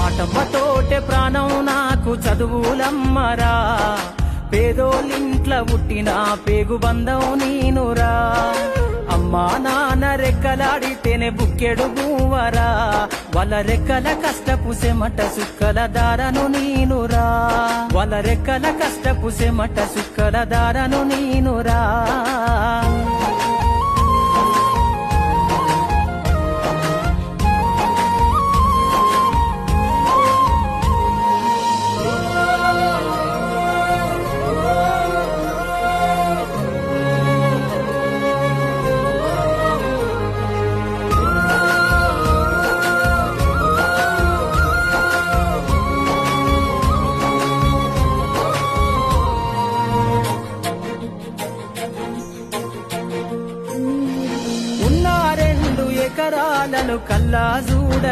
పాటమ్మతోటే ప్రాణం నాకు చదువులమ్మరా. పేదోలింట్ల పుట్టిన పేగు బంధం నేనురా. అమ్మా నాన్న రెక్కలాడితేనే బుక్కెడు బూవరా. వల రెక్కల కష్టపు సెమట సుక్కల దారను నేనురా. వల రెక్కల కష్టపు సెమట సుక్కల దారను నేనురా. ఎకరాలను కల్లా చూడ